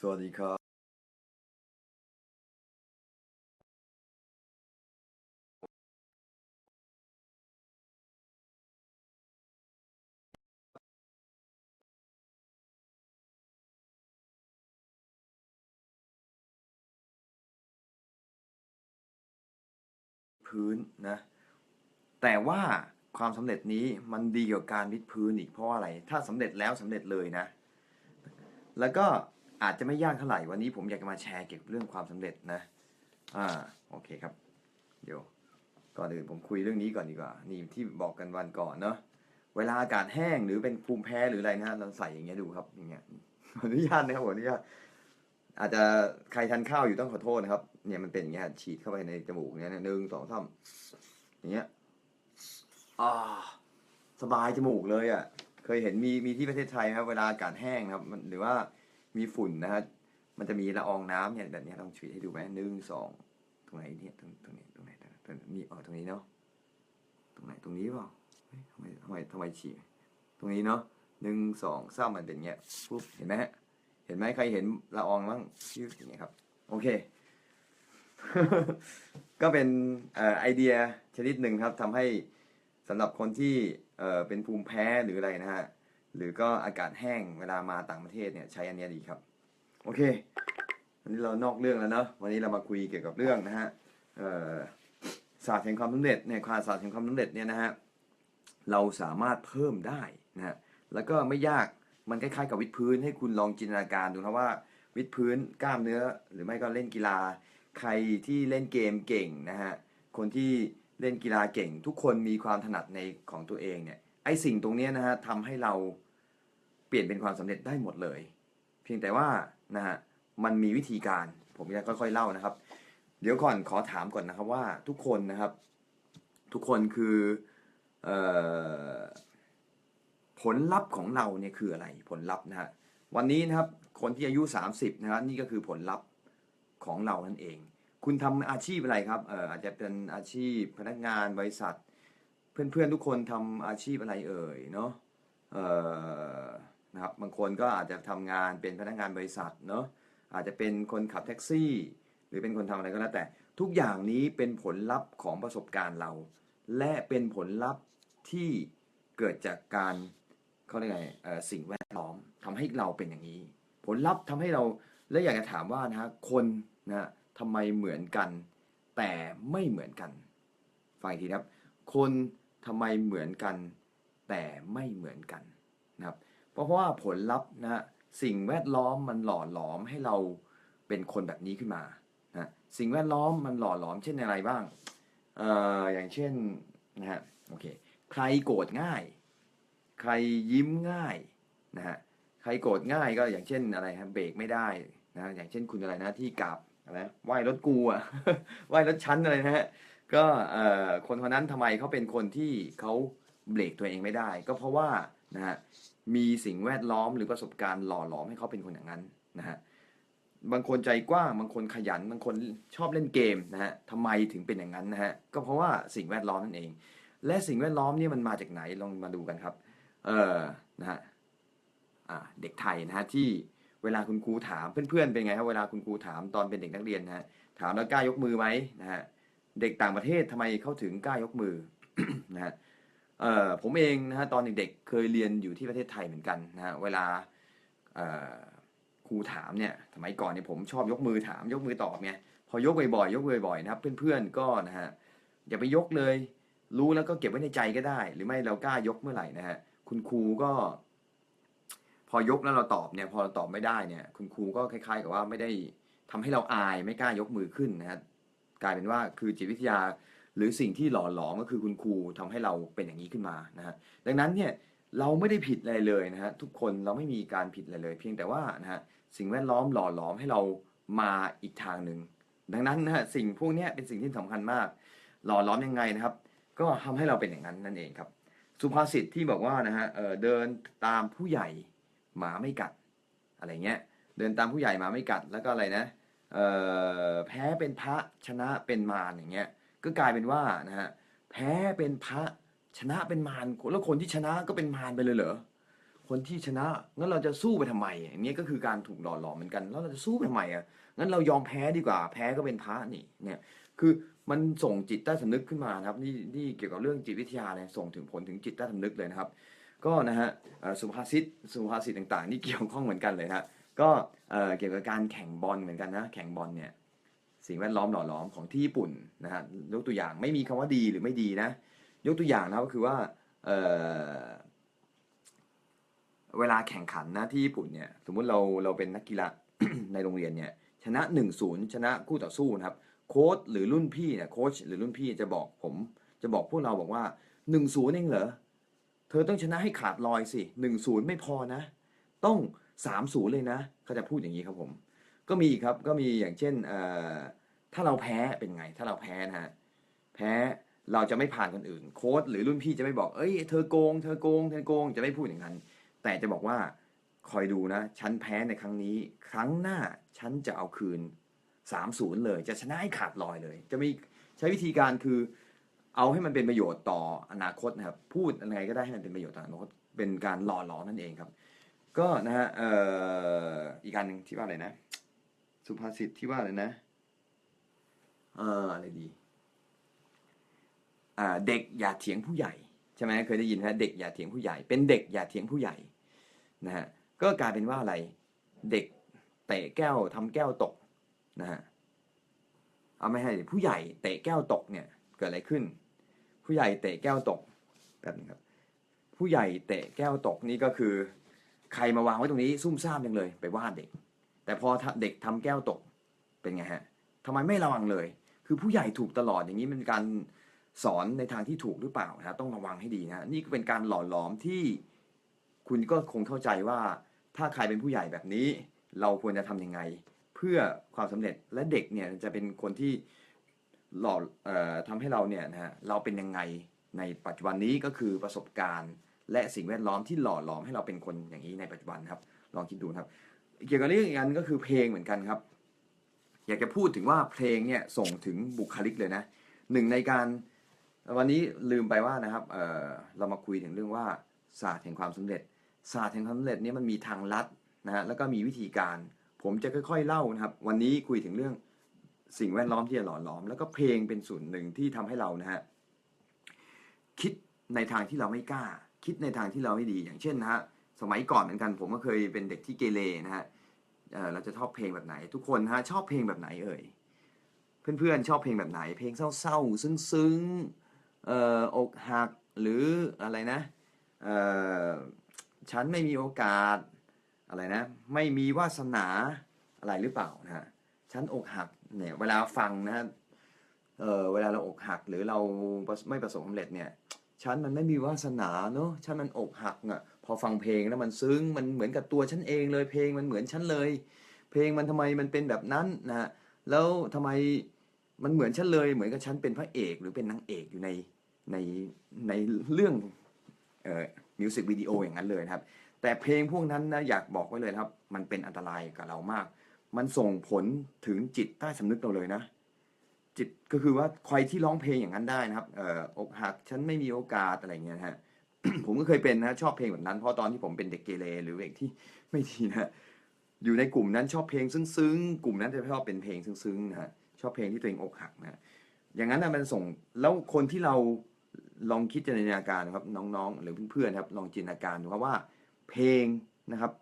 สวัสดีครับ พื้นนะ แต่ว่าความสำเร็จนี้มันดีกว่าการวิดพื้นอีกเพราะอะไร ถ้าสำเร็จแล้วสำเร็จเลยนะ แล้วก็ อาจจะไม่ยากเท่าไหร่วันนี้ผมอยากจะมาแชร์เกี่ยวกับเรื่องความสำเร็จนะอ่าโอเคครับ เดี๋ยวก่อนอื่นผมคุยเรื่องนี้ก่อนดีกว่า นี่ที่บอกกันวันก่อนเนาะเวลาอากาศแห้งหรือเป็นภูมิแพ้หรืออะไรนะเราใส่อย่างเงี้ยดูครับอย่างเงี้ยขออนุญาตนะครับขออนุญาตอาจจะใครทานข้าวอยู่ต้องขอโทษนะครับ เนี่ยมันเป็นอย่างเงี้ยฉีดเข้าไปในจมูกเนี่ยหนึ่งสองสามอย่างเงี้ยอ่าสบายจมูกเลยอะ เคยเห็นมีมีที่ประเทศไทยไหมครับ เวลาอากาศแห้งครับ มันหรือว่า มีฝุ่นนะฮะมันจะมีละอองน้ำเนี่ยแบบเนี้ยลองฉีดให้ดูไหมหนึ่งสองตรงไหนเนี่ยตรงตรงนี้ตรงไหนตรงนี้อ๋อตรงนี้เนาะตรงไหนตรงนี้เปล่าทำไมทำไมทำไมฉีดตรงนี้เนาะหนึ่งสองสามมันเป็นเงี้ยปุ๊บเห็นไหมฮะเห็นไหมใครเห็นละอองบ้างชื่ออย่างเงี้ยครับ โอเค ก็เป็นไอเดียชนิดหนึ่งครับทำให้สำหรับคนที่เป็นภูมิแพ้หรืออะไรนะฮะ หรือก็อากาศแห้งเวลามาต่างประเทศเนี่ยใช้อันนี้ดีครับ โอเค วันนี้เรานอกเรื่องแล้วเนาะวันนี้เรามาคุยเกี่ยวกับเรื่องนะฮะศาสตร์แห่งความสำเร็จเนี่ยความศาสตร์แห่งความสำเร็จเนี่ยนะฮะเราสามารถเพิ่มได้นะฮะแล้วก็ไม่ยากมันคล้ายๆกับวิดพื้นให้คุณลองจินตนาการดูนะว่าวิดพื้นกล้ามเนื้อหรือไม่ก็เล่นกีฬา ใครที่เล่นเกมเก่งนะฮะคนที่เล่นกีฬาเก่ง ทุกคนมีความถนัดในของตัวเองเนี่ยไอสิ่งตรงนี้นะฮะทำให้เรา เปลี่ยนเป็นความสำเร็จได้หมดเลย เพียงแต่ว่านะฮะมันมีวิธีการผมจะค่อยๆเล่านะครับ เดี๋ยวก่อนขอถามก่อนนะครับว่าทุกคนนะครับ ทุกคนคือเออผลลัพธ์ของเราเนี่ยคืออะไรผลลัพธ์นะฮะวันนี้นะครับคนที่อายุ 30นะครับนี่ก็คือผลลัพธ์ของเรานั่นเอง คุณทำอาชีพอะไรครับเอออาจจะเป็นอาชีพพนักงานบริษัท เพื่อนๆทุกคนทำอาชีพอะไรเอ่ยเนาะเอ่อ นะครับบางคนก็อาจจะทำงานเป็นพนักงานบริษัทเนาะอาจจะเป็นคนขับแท็กซี่ หรือเป็นคนทำอะไรก็แล้วแต่ ทุกอย่างนี้เป็นผลลัพธ์ของประสบการณ์เรา และเป็นผลลัพธ์ที่เกิดจากการเขาเรียกไงสิ่งแวดล้อมทำให้เราเป็นอย่างนี้ ผลลัพธ์ทำให้เราและอยากจะถามว่านะฮะคนนะทำไมเหมือนกัน แต่ไม่เหมือนกันฟังอีกทีนะครับ คนทำไมเหมือนกัน แต่ไม่เหมือนกันนะครับ เพราะว่าผลลัพธ์นะฮะสิ่งแวดล้อมมันหล่อหลอมให้เราเป็นคนแบบนี้ขึ้นมานะสิ่งแวดล้อมมันหล่อหลอมเช่นอะไรบ้างเอ่ออย่างเช่นนะฮะโอเคใครโกรธง่าย ใครยิ้มง่ายนะฮะใครโกรธง่ายก็อย่างเช่นอะไรฮะเบรกไม่ได้นะอย่างเช่นคุณอะไรนะที่กลับอะไรนะไหวรถกูอะไหวรถชั้นอะไรนะฮะก็เอ่อคนคนนั้นทำไมเขาเป็นคนที่เขาเบรกตัวเองไม่ได้ ก็เพราะว่า นะฮะมีสิ่งแวดล้อมหรือประสบการณ์หล่อหลอมให้เขาเป็นคนอย่างนั้นนะฮะบางคนใจกว้างบางคนขยันบางคนชอบเล่นเกมนะฮะทำไมถึงเป็นอย่างนั้นนะฮะก็เพราะว่าสิ่งแวดล้อมนั่นเอง และสิ่งแวดล้อมนี่มันมาจากไหนลองมาดูกันครับเออนะฮะเด็กไทยนะฮะที่เวลาคุณครูถามเพื่อนๆเป็นไงครับเวลาคุณครูถามตอนเป็นเด็กนักเรียนนะฮะถามแล้วกล้ายกมือไหมนะฮะเด็กต่างประเทศทำไมเขาถึงกล้ายกมือนะฮะ เอ่อผมเองนะฮะตอนเด็กๆเคยเรียนอยู่ที่ประเทศไทยเหมือนกันนะฮะเวลาเอ่อครูถามเนี่ยสมัยก่อนเนี่ยผมชอบยกมือถามยกมือตอบไงพอยกบ่อยๆยกบ่อยๆนะครับ เพื่อนๆก็นะฮะอย่าไปยกเลย รู้แล้วก็เก็บไว้ในใจก็ได้ หรือไม่เรากล้ายกเมื่อไหร่นะฮะคุณครูก็ พอยกแล้วเราตอบเนี่ย พอเราตอบไม่ได้เนี่ย คุณครูก็คล้ายๆ กับว่าไม่ได้ทำให้เราอายไม่กล้ายกมือขึ้นนะฮะกลายเป็นว่าคือจิตวิทยา หรือสิ่งที่หล่อหลอมก็คือคุณครูทำให้เราเป็นอย่างนี้ขึ้นมานะฮะดังนั้นเนี่ยเราไม่ได้ผิดอะไรเลยนะฮะทุกคนเราไม่มีการผิดอะไรเลย เพียงแต่ว่านะฮะสิ่งแวดล้อมหล่อหลอมให้เรามาอีกทางหนึ่งดังนั้นนะฮะสิ่งพวกนี้เป็นสิ่งที่สำคัญมาก หล่อหลอมยังไงนะครับ ก็ทำให้เราเป็นอย่างนั้นนั่นเองครับ สุภาษิตที่บอกว่านะฮะเเดินตามผู้ใหญ่หมาไม่กัดอะไรเงี้ยเดินตามผู้ใหญ่หมาไม่กัดแล้วก็อะไรนะแพ้เป็นพระชนะเป็นมารอย่างเงี้ย ก็กลายเป็นว่านะฮะแพ้เป็นพระชนะเป็นมารแล้วคนที่ชนะก็เป็นมารไปเลยเหรอคนที่ชนะงั้นเราจะสู้ไปทำไมอย่างนี้ก็คือการถูกหล่อหลอมเหมือนกัน แล้วเราจะสู้ไปทำไมอะงั้นเรายอมแพ้ดีกว่า แพ้ก็เป็นพระนี่เนี่ยคือมันส่งจิตใต้สำนึกขึ้นมานะครับนี่นี่เกี่ยวกับเรื่องจิตวิทยาเนี่ยส่งถึงผลถึงจิตใต้สำนึกเลยนะครับ ก็นะฮะสุภาษิตสุภาษิตต่างๆ นี่เกี่ยวข้องเหมือนกันเลยนะฮะก็เกี่ยวกับการแข่งบอลเหมือนกันนะแข่งบอลเนี่ย สิ่งแวดล้อมหล่อหลอมของที่ญี่ปุ่นนะฮะยกตัวอย่างไม่มีคำว่าดีหรือไม่ดีนะ ยกตัวอย่างนะก็คือว่าเเวลาแข่งขันนะที่ญี่ปุ่นเนี่ยสมมุติเราเราเป็นนักกีฬาในโรงเรียนเนี่ยชนะ1นศูนย์ชนะคู่ต่อสู้นะครับโค้ชหรือรุ่นพี่เนี่ยโค้ชหรือรุ่นพี่จะบอกผม จะบอกพวกเราบอกว่า1นศูนย์เองเหรอเธอต้องชนะให้ขาดลอยสิ1นศูนย์ไม่พอนะ ต้อง3ามศูนย์เลยนะเขาจะพูดอย่างนี้ครับผม ก็มีครับก็มีอย่างเช่นเอ่อถ้าเราแพ้เป็นไง ถ้าเราแพ้นะฮะแพ้เราจะไม่ผ่านคนอื่น โค้ชหรือรุ่นพี่จะไม่บอกเอ้ยเธอโกง เธอโกงเธอโกงจะไม่พูดอย่างนั้น แต่จะบอกว่าคอยดูนะ ฉันแพ้ในครั้งนี้ ครั้งหน้าฉันจะเอาคืน3-0เลย จะชนะให้ขาดลอยเลย จะมีใช้วิธีการคือ เอาให้มันเป็นประโยชน์ต่ออนาคตนะครับพูดอะไรก็ได้ให้มันเป็นประโยชน์ต่ออนาคตเป็นการหล่อหลอมนั่นเองครับ ก็นะฮะอออีกการหนึ่งที่ว่าอะไรนะ สุภาษิตที่ว่าอะไรนะเอ่ออะไรดีอ่าเด็กอย่าเถียงผู้ใหญ่ใช่ไหมเคยได้ยินไหมเด็กอย่าเถียงผู้ใหญ่ เป็นเด็กอย่าเถียงผู้ใหญ่นะฮะก็กลายเป็นว่าอะไร เด็กเตะแก้วทำแก้วตกนะฮะเอาไม่ให้ผู้ใหญ่เตะแก้วตกเนี่ยเกิดอะไรขึ้น ผู้ใหญ่เตะแก้วตกแบบนี้ครับ ผู้ใหญ่เตะแก้วตกนี่ก็คือ ใครมาวางไว้ตรงนี้ซุ่มซ่ามจังเลย ไปว่าเด็ก แต่พอเด็กทำแก้วตกเป็นไงฮะทำไมไม่ระวังเลย คือผู้ใหญ่ถูกตลอดอย่างนี้เป็นการสอนในทางที่ถูกหรือเปล่านะต้องระวังให้ดีนะนี่ก็เป็นการหล่อหลอมที่คุณก็คงเข้าใจว่าถ้าใครเป็นผู้ใหญ่แบบนี้ เราควรจะทำยังไง เพื่อความสำเร็จและเด็กเนี่ยจะเป็นคนที่หล่ออ่อทำให้เราเนี่ยนะฮะเราเป็นยังไงในปัจจุบันนี้ก็คือประสบการณ์ และสิ่งแวดล้อมที่หล่อหลอมให้เราเป็นคนอย่างนี้ในปัจจุบันครับ ลองคิดดูครับ เกี่ยวกับเรื่องอีกอันก็คือเพลงเหมือนกันครับ อยากจะพูดถึงว่าเพลงเนี่ยส่งถึงบุคลิกเลยนะหนึ่งในการวันนี้ลืมไปว่านะครับเเรามาคุยถึงเรื่องว่าศาสตร์แห่งความสำเร็จ ศาสตร์แห่งความสำเร็จเนี่ยมันมีทางลัดนะฮะแล้วก็มีวิธีการ ผมจะค่อยๆเล่านะครับ วันนี้คุยถึงเรื่องสิ่งแวดล้อมที่จะหล่อหลอม แล้วก็เพลงเป็นส่วนหนึ่งที่ทำให้เรานะฮะคิดในทางที่เราไม่กล้า คิดในทางที่เราไม่ดีอย่างเช่นนะฮะ สมัยก่อนเหมือนกันผมก็เคยเป็นเด็กที่เกเรนะฮะเออเราจะชอบเพลงแบบไหน ทุกคนฮะชอบเพลงแบบไหนเอ่ยเพื่อนๆชอบเพลงแบบไหน เพลงเศร้าๆซึ้งๆเอ่ออกหักหรืออะไรนะเอ่อฉันไม่มีโอกาสอะไรนะ ไม่มีวาสนาอะไรหรือเปล่านะฮะฉันอกหักเนี่ยเวลาฟังนะฮะเออเวลาเราอกหักหรือเราไม่ประสบความสำเร็จเนี่ยฉันมันไม่มีวาสนาเนอะฉันมันอกหักอะ พอฟังเพลงแล้วมันซึ้งมันเหมือนกับตัวฉันเองเลย เพลงมันเหมือนฉันเลย เพลงมันทำไมมันเป็นแบบนั้นนะฮะแล้วทำไมมันเหมือนฉันเลย เหมือนกับฉันเป็นพระเอกหรือเป็นนางเอกอยู่ในในในเรื่องเอ่อมิวสิกวิดีโออย่างนั้นเลยครับ แต่เพลงพวกนั้นนะอยากบอกไว้เลยครับ มันเป็นอันตรายกับเรามาก มันส่งผลถึงจิตใต้สำนึกเราเลยนะ จิตก็คือว่าใครที่ร้องเพลงอย่างนั้นได้นะครับเอ่ออกหักฉันไม่มีโอกาสอะไรเงี้ยฮะ ผมก็เคยเป็นนะชอบเพลงแบบนั้นเพราะตอนที่ผมเป็นเด็กเกเรหรือเด็กที่ไม่ดีนะอยู่ในกลุ่มนั้นชอบเพลงซึ้งๆกลุ่มนั้นจะชอบเป็นเพลงซึ้งๆนะชอบเพลงที่ตัวเองอกหักนะอย่างนั้นนะมันส่งแล้วคนที่เราลองคิดจินตนาการนะครับน้องๆ หรือเพื่อนๆครับลองจินตนาการดูครับว่าเพลงนะครับ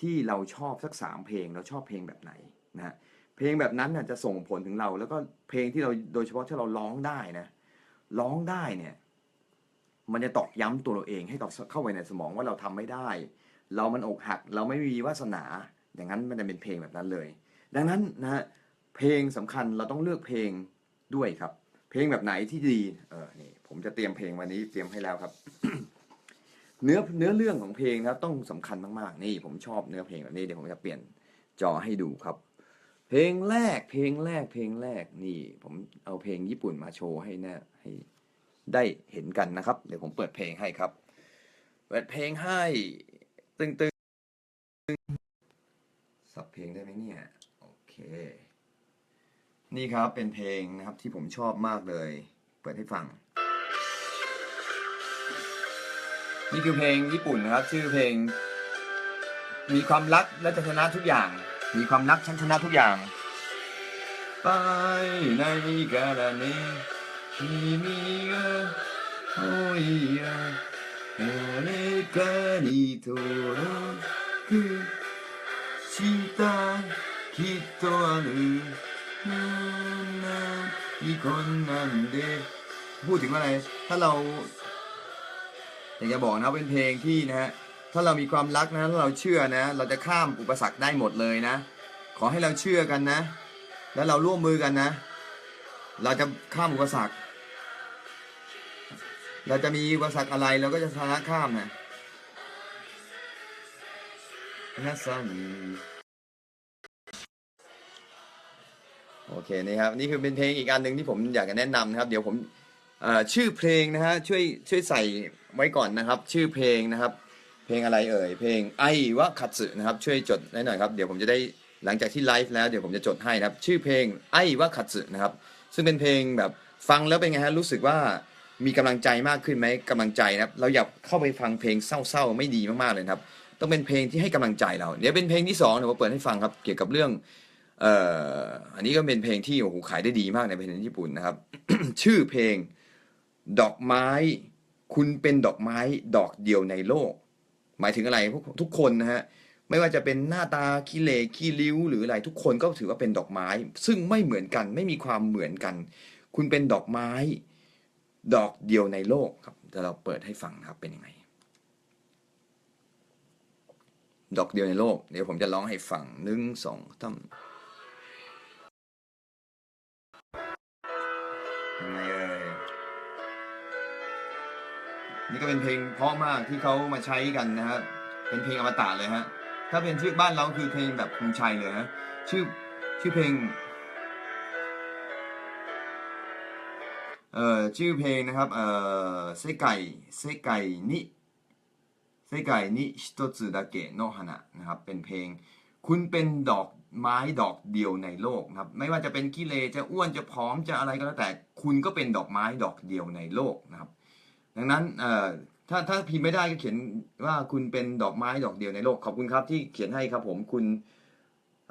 ที่เราชอบสักสามเพลงเราชอบเพลงแบบไหนนะเพลงแบบนั้นน่ะจะส่งผลถึงเรา แล้วก็เพลงที่เราโดยเฉพาะที่เราร้องได้นะร้องได้เนี่ย มันจะตอกย้ำตัวเราเองให้เข้าไปในสมองว่าเราทำไม่ได้ เรามันอกหัก เราไม่มีวาสนา อย่างนั้นมันจะเป็นเพลงแบบนั้นเลย ดังนั้นนะฮะเพลงสำคัญเราต้องเลือกเพลงด้วยครับ เพลงแบบไหนที่ดีเออนี่ผมจะเตรียมเพลงวันนี้เตรียมให้แล้วครับ เนื้อเนื้อเรื่องของเพลงนะครับต้องสำคัญมากๆ นี่ผมชอบเนื้อเพลงแบบนี้เดี๋ยวผมจะเปลี่ยนจอให้ดูครับ เพลงแรกเพลงแรกเพลงแรกนี่ ผมเอาเพลงญี่ปุ่นมาโชว์ให้แนะให้ ได้เห็นกันนะครับ เดี๋ยวผมเปิดเพลงให้ครับ เปิดเพลงให้ ตึงตึงสับเพลงได้ไหมเนี่ย โอเค นี่ครับเป็นเพลงนะครับที่ผมชอบมากเลย เปิดให้ฟัง นี่คือเพลงญี่ปุ่นนะครับ ชื่อเพลง มีความรักและชนะทุกอย่าง มีความรักฉันชนะทุกอย่าง ไปในกาลนี้ 君が恋や誰かに届くしたきっとあるนี่คนนั้นเดพูดถึงว่าอะไร ถ้าเรา อยากจะบอกนะเป็นเพลงที่นะฮะ ถ้าเรามีความรักนะถ้าเราเชื่อนะ เราจะข้ามอุปสรรคได้หมดเลยนะ ขอให้เราเชื่อกันนะ แล้วเราร่วมมือกันนะ เราจะข้ามอุปสรรค เราจะมีอุปสรรคอะไรเราก็จะชนะข้ามนะนะซันโอเคนี่ครับนี่คือเป็นเพลงอีกอันหนึ่งที่ผมอยากจะแนะนำนะครับ เดี๋ยวผมชื่อเพลงนะฮะช่วยช่วยใส่ไว้ก่อนนะครับ ชื่อเพลงนะครับ เพลงอะไรเอ่ยเพลงไอวะคัตสึนะครับ ช่วยจดให้หน่อยครับเดี๋ยวผมจะได้หลังจากที่ไลฟ์แล้วเดี๋ยวผมจะจดให้นะครับ ชื่อเพลงไอวะคัตสึนะครับ ซึ่งเป็นเพลงแบบฟังแล้วเป็นไงฮะรู้สึกว่า มีกำลังใจมากขึ้นไหมกำลังใจนะครับ เราอยากเข้าไปฟังเพลงเศร้าๆไม่ดีมากๆเลยครับ ต้องเป็นเพลงที่ให้กำลังใจเราเดี๋ยวเป็นเพลงที่สองเดี๋ยวผมเปิดให้ฟังครับ เกี่ยวกับเรื่องเอ่ออันนี้ก็เป็นเพลงที่โอ้โหขายได้ดีมากในประเทศญี่ปุ่นนะครับ ชื่อเพลงดอกไม้ คุณเป็นดอกไม้ดอกเดียวในโลก หมายถึงอะไรพวกทุกคนนะฮะไม่ว่าจะเป็นหน้าตาขี้เหร่ขี้ริ้ว หรืออะไรทุกคนก็ถือว่าเป็นดอกไม้ ซึ่งไม่เหมือนกันไม่มีความเหมือนกัน คุณเป็นดอกไม้ ดอกเดียวในโลกครับเดี๋ยวเราเปิดให้ฟังนะครับเป็นยังไง ดอกเดียวในโลก เดี๋ยวผมจะร้องให้ฟังหนึ่งสองสามยังไงเอ่ยนี่ก็เป็นเพลงเพราะมากที่เขามาใช้กันนะครับเป็นเพลงอมตะเลยฮะ ถ้าเป็นชื่อบ้านเราคือเพลงแบบคุณชัยเลยฮะชื่อชื่อเพลง เอ่อชื่อเพลงนะครับเอ่อเซไก่เซไกนิเซไกนิฮิโตสึดาเกะโนฮานะนะครับเป็นเพลง คุณเป็นดอกไม้ดอกเดียวในโลกนะครับไม่ว่าจะเป็นกิเลจะอ้วนจะผอมจะอะไรก็แล้วแต่คุณก็เป็นดอกไม้ดอกเดียวในโลกนะครับ ดังนั้นเอ่อถ้าถ้าพิมพ์ไม่ได้ก็เขียนว่าคุณเป็นดอกไม้ดอกเดียวในโลกขอบคุณครับที่เขียนให้ครับผมคุณ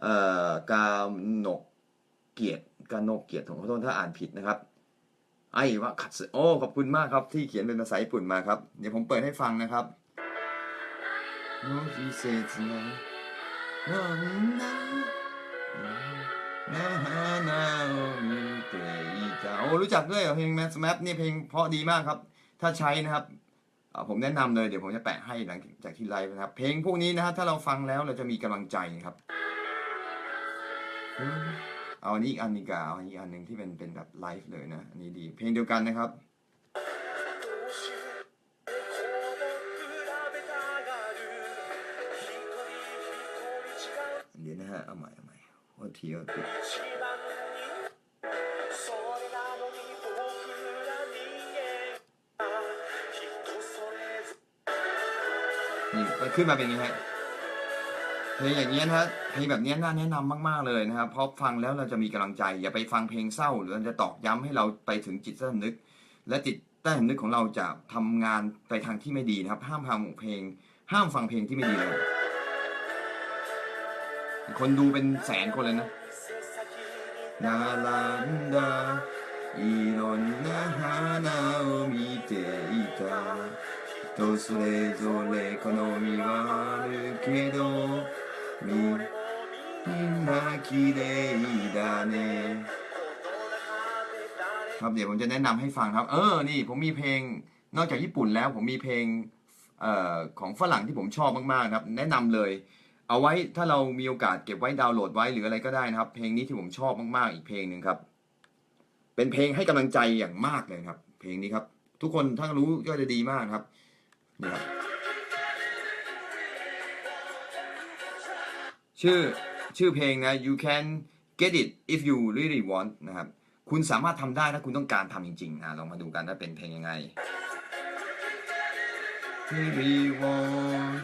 เอ่อกาโนกเกียรติกาโนกเกียรติผมขอโทษถ้าอ่านผิดนะครับ ไอ้วะคัตสึโอ้ขอบคุณมากครับที่เขียนเป็นภาษาญี่ปุ่นมาครับ เดี๋ยวผมเปิดให้ฟังนะครับโนฮิเซนะวันนั้นนาฮานาโอมิเตอิตาโอ้รู้จักด้วยเหรอเพลงแมสแมปนี่เพลงเพราะดีมากครับ ถ้าใช้นะครับผมแนะนำเลยเดี๋ยวผมจะแปะให้หลังจากที่ไลฟ์นะครับ เพลงพวกนี้นะฮะถ้าเราฟังแล้วเราจะมีกำลังใจครับ เอาอันนี้อีกอันนี้กาเอาอันนี้อันหนึ่งที่เป็นเป็นแบบไลฟ์เลยนะอันนี้ดี เพลงเดียวกันนะครับเดี๋ยวนะฮะเอาใหม่เอาใหม่ว่าทีว่าผิดนี่มันขึ้นมาเป็นยังไง เพลงอย่างนี้ยนะฮะเพลงแบบนี้น่าแนะนำมาก ๆ เลยนะครับ เพราะฟังแล้วเราจะมีกำลังใจ อย่าไปฟังเพลงเศร้า หรือมันจะตอกย้ำให้เราไปถึงจิตใต้สำนึก และจิตใต้สำนึกของเราจะทำงานไปทางที่ไม่ดีนะครับ ห้ามฟังเพลง ห้ามฟังเพลงที่ไม่ดีเลย คนดูเป็นแสนคนเลยนะ นาลันดาいろんな花を見ていた人それぞれ好みはあるけど みみんな綺麗だねครับเดี๋ยวผมจะแนะนำให้ฟังครับ เออ นี่ผมมีเพลง นอกจากญี่ปุ่นแล้วผมมีเพลงเอ่อของฝรั่งที่ผมชอบมากๆนะครับ แนะนำเลย เอาไว้ถ้าเรามีโอกาสเก็บไว้ดาวน์โหลดไว้หรืออะไรก็ได้นะครับ เพลงนี้ที่ผมชอบมากๆอีกเพลงหนึ่งครับ เป็นเพลงให้กำลังใจอย่างมากเลยครับ เพลงนี้ครับ ทุกคนถ้ารู้ก็จะดีมากครับนี่ครับ ชื่อชื่อเพลงนะ you can get it if you really want นะครับ คุณสามารถทำได้ถ้าคุณต้องการทำจริงๆนะลองมาดูกันว่าเป็นเพลงยังไง really want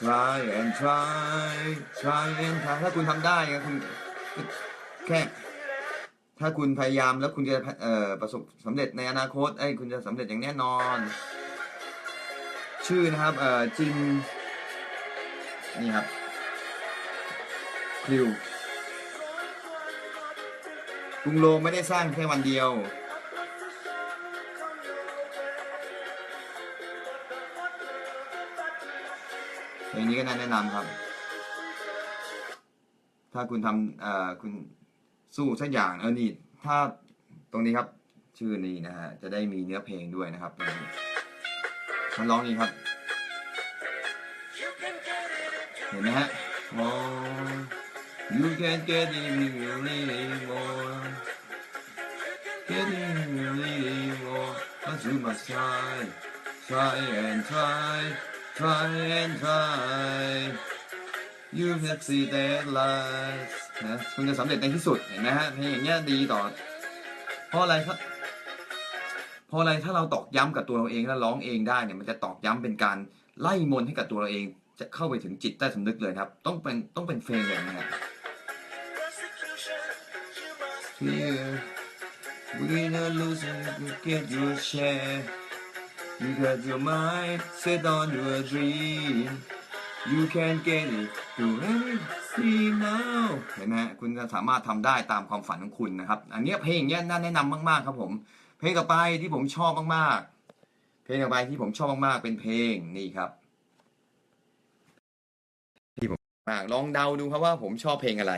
try and try try and try ถ้าคุณทำได้นะคุณแค่ถ้าคุณพยายามแล้วคุณจะประสบสำเร็จในอนาคตเอ้คุณจะสำเร็จอย่างแน่นอน ชื่อนะครับเอ่อจิมนี่ครับ คิวกรุงโรมไม่ได้สร้างแค่วันเดียวเพลงนี้ก็น่าแนะนำครับ ถ้าคุณทำคุณสู้สักอย่างเออนี่ ถ้าตรงนี้ครับ ชื่อนี้นะฮะ จะได้มีเนื้อเพลงด้วยนะครับเพลงนี้มันร้องนี้ครับ เห็นไหมฮะ oh you can get it if you really want get it if you really want but you must try try and try try and try you have see that life นะคุณจะสำเร็จในที่สุดเห็นไหมฮะเพลงอย่างเงี้ยดีต่อ เพราะอะไรครับเพราะอะไรถ้าเราตอกย้ำกับตัวเราเองแล้วร้องเองได้เนี่ยมันจะตอกย้ำเป็นการไล่มนให้กับตัวเราเอง จะเข้าไปถึงจิตใต้สำนึกเลยครับ ต้องเป็นต้องเป็นเพลงแบบนี้ครับ Fear Win or lose you get your share You got your mind set on your dream You can get it do anything now เห็นไหมคุณจะสามารถทำได้ตามความฝันของคุณนะครับ อันนี้เพลงเนี้ยน่าแนะนำมากๆครับผม เพลงต่อไปที่ผมชอบมากๆ เพลงต่อไปที่ผมชอบมากๆ เป็นเพลงนี่ครับ ที่ผมมากลองเดาดูครับว่าผมชอบเพลงอะไร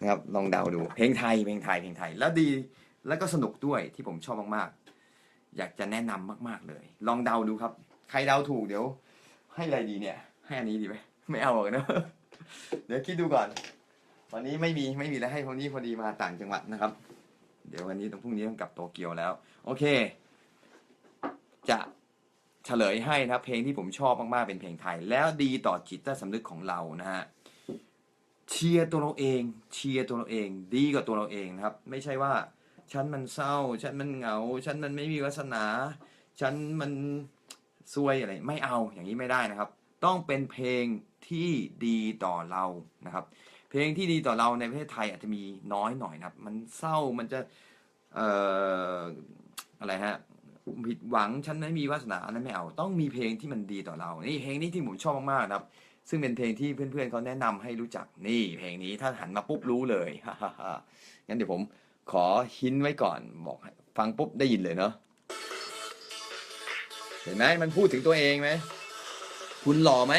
นะครับลองเดาดูเพลงไทยเพลงไทยเพลงไทย แล้วดีแล้วก็สนุกด้วยที่ผมชอบมากๆ อยากจะแนะนำมากๆเลย ลองเดาดูครับ ใครเดาถูกเดี๋ยว ให้อะไรดีเนี่ย ให้อันนี้ดีไหมไม่เอาหรอกนะเดี๋ยวคิดดูก่อน วันนี้ไม่มีไม่มีแล้วให้คนนี้พอดีมาต่างจังหวัดนะครับ เดี๋ยววันนี้ต้องพรุ่งนี้ต้องกลับโตเกียวแล้ว โอเค จะเฉลยให้นะครับเพลงที่ผมชอบมากๆเป็นเพลงไทย แล้วดีต่อจิตใต้สำนึกของเรานะฮะ เชียร์ตัวเราเองเชียร์ตัวเราเอง ดีกว่าตัวเราเองนะครับ ไม่ใช่ว่า ฉันมันเศร้า ฉันมันเหงา ฉันมันไม่มีวาสนา ฉันมันซวยอะไรไม่เอาอย่างนี้ไม่ได้นะครับ ต้องเป็นเพลงที่ดีต่อเรานะครับ เพลงที่ดีต่อเราในประเทศไทยอาจจะมีน้อยหน่อยนะครับ มันเศร้ามันจะเอ่ออะไรฮะผิดหวังฉันไม่มีวาสนาอันนั้นไม่เอา ต้องมีเพลงที่มันดีต่อเรานี่เพลงนี้ที่ผมชอบมากๆนะครับ ซึ่งเป็นเพลงที่เพื่อนๆเขาแนะนำให้รู้จักนี่เพลงนี้ถ้าหันมาปุ๊บรู้เลยฮ่าฮ่างั้นเดี๋ยวผมขอหินไว้ก่อนบอกฟังปุ๊บได้ยินเลยเนาะเห็นไหมมันพูดถึงตัวเองไหมคุณหล่อไหม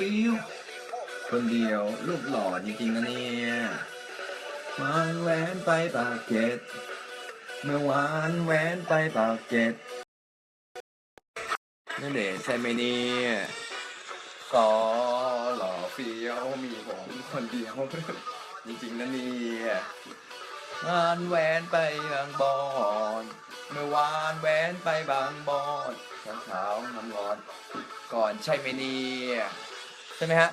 ฟิวคนเดียวรูปหล่อจริงๆนะเนี่ยวานแหวนไปปากเกร็ดเมื่อวานแหวนไปปากเกร็ดนั่นเดชน์ใช่ไหมเนี่ยกอหล่อเฟี้ยวมีผมคนเดียวจริงๆนะเนี่ยงานแหวนไปบางบอนเมื่อวานแหวนไปบางบอนเช้าเช้าๆน้ำร้อน ก่อนใช่ไหมเนี่ย ช่ไหมฮะ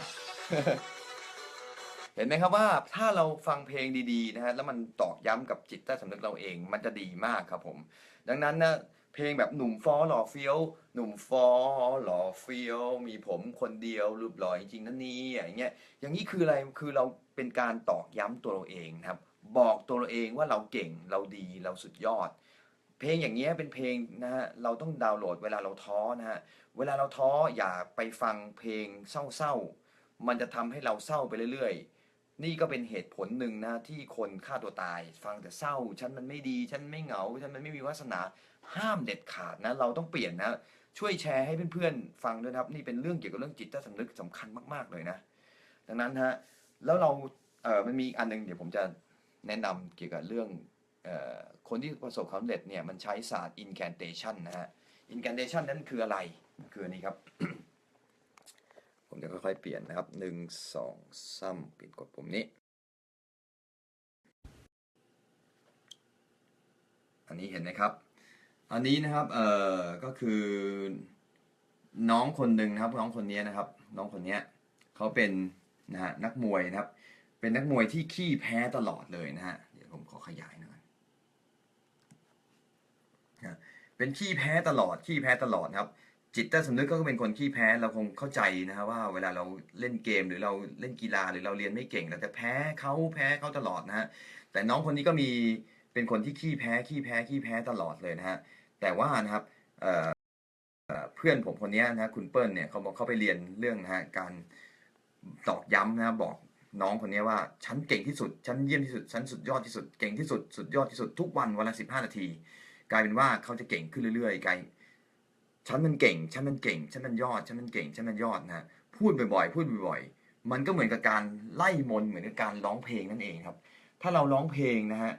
เห็นไหมครับว่าถ้าเราฟังเพลงดีๆนะฮะแล้วมันตอกย้ำกับจิตใต้สำนึกเราเองมันจะดีมากครับผม ดังนั้นนะเพลงแบบหนุ่มฟอหล่อเฟี้ยว หนุ่มฟอหล่อเฟี้ยว มีผมคนเดียวรูปหล่อจริงๆนั่นนี่อย่างเงี้ยอย่างนี้คืออะไรคือเราเป็นการตอกย้ำตัวเราเองนะครับ บอกตัวเราเองว่าเราเก่งเราดีเราสุดยอด เพลงอย่างเงี้ยเป็นเพลงนะฮะเราต้องดาวน์โหลดเวลาเราท้อนะฮะเวลาเราท้ออย่าไปฟังเพลงเศร้าๆมันจะทำให้เราเศร้าไปเรื่อยๆ นี่ก็เป็นเหตุผลหนึ่งนะที่คนฆ่าตัวตาย ฟังแต่เศร้า ฉันมันไม่ดีฉันไม่เหงาฉันมันไม่มีวาสนาห้ามเด็ดขาดนะเราต้องเปลี่ยนนะช่วยแชร์ให้เพื่อนๆฟังด้วยครับนี่เป็นเรื่องเกี่ยวกับเรื่องจิตใต้สำนึกสำคัญมากๆเลยนะ ดังนั้นฮะแล้วเราเออมันมีอันหนึงเดี๋ยวผมจะแนะนำเกี่ยวกับเรื่อง คนที่ประสบความสำเร็จเนี่ยมันใช้ศาสตร์ incantation นะฮะ incantation นั้นคืออะไร คืออันนี้ครับ ผมจะค่อยๆเปลี่ยนนะครับหนึ่งสองสามปิดกดปุ่มนี้ อันนี้เห็นไหมครับ อันนี้นะครับเอ่อก็คือน้องคนหนึ่งนะครับ น้องคนนี้นะครับ น้องคนนี้เขาเป็นนะฮะนักมวยนะครับ เป็นนักมวยที่ขี้แพ้ตลอดเลยนะฮะเดี๋ยวผมขอขยายหน่อยนะ เป็นขี้แพ้ตลอดขี้แพ้ตลอดครับ จิตใต้สำนึกก็เป็นคนขี้แพ้เราคงเข้าใจนะฮะว่าเวลาเราเล่นเกมหรือเราเล่นกีฬาหรือเราเรียนไม่เก่งเราจะแพ้เขาแพ้เขาตลอดนะฮะแต่น้องคนนี้ก็มีเป็นคนที่ขี้แพ้ขี้แพ้ขี้แพ้ตลอดเลยนะฮะแต่ว่านะครับเเเพื่อนผมคนนี้นะคุณเปิ้ลเนี่ยเขาบอกเขาไปเรียนเรื่องนะฮะการตอกย้ำนะฮะบอกน้องคนนี้ว่าฉันเก่งที่สุดฉันเยี่ยมที่สุดฉันสุดยอดที่สุดเก่งที่สุดสุดยอดที่สุดทุกวันวันละสิบห้านาที กลายเป็นว่าเขาจะเก่งขึ้นเรื่อยๆกลายฉันมันเก่งฉันมันเก่งฉันมันยอดฉันมันเก่งฉันมันยอดนะฮะพูดบ่อยๆ พูดบ่อยๆ มันก็เหมือนกับการไล่มนเหมือนกับการร้องเพลงนั่นเองครับ ถ้าเราร้องเพลงนะฮะ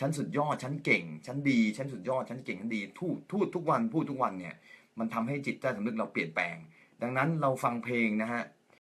ฉันสุดยอดฉันเก่งฉันดีฉันสุดยอดฉันเก่งฉันดีพูดพูดทุกวันพูดทุกวันเนี่ยมันทำให้จิตใต้สำนึกเราเปลี่ยนแปลง ดังนั้นเราฟังเพลงนะฮะ